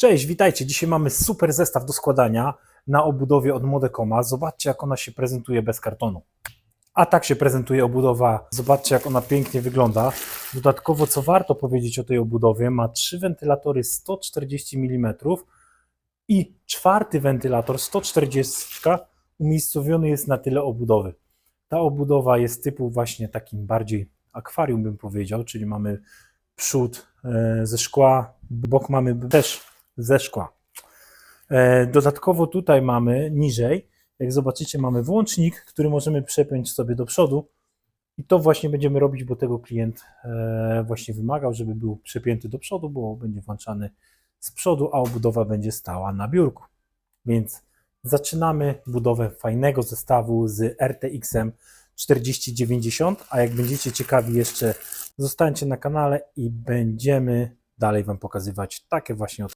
Cześć, witajcie. Dzisiaj mamy super zestaw do składania na obudowie od Modecoma. Zobaczcie, jak ona się prezentuje bez kartonu. A tak się prezentuje obudowa. Zobaczcie, jak ona pięknie wygląda. Dodatkowo, co warto powiedzieć o tej obudowie, ma trzy wentylatory 140 mm i czwarty wentylator 140 umiejscowiony jest na tyle obudowy. Ta obudowa jest typu właśnie takim bardziej akwarium, bym powiedział, czyli mamy przód e, ze szkła, bok mamy też ze szkła. E, Dodatkowo tutaj mamy niżej, jak zobaczycie, mamy włącznik, który możemy przepiąć sobie do przodu i to właśnie będziemy robić, bo tego klient e, właśnie wymagał, żeby był przepięty do przodu, bo będzie włączany z przodu, a obudowa będzie stała na biurku. Więc zaczynamy budowę fajnego zestawu z RTX-em 4090, a jak będziecie ciekawi jeszcze, zostańcie na kanale i będziemy dalej Wam pokazywać takie właśnie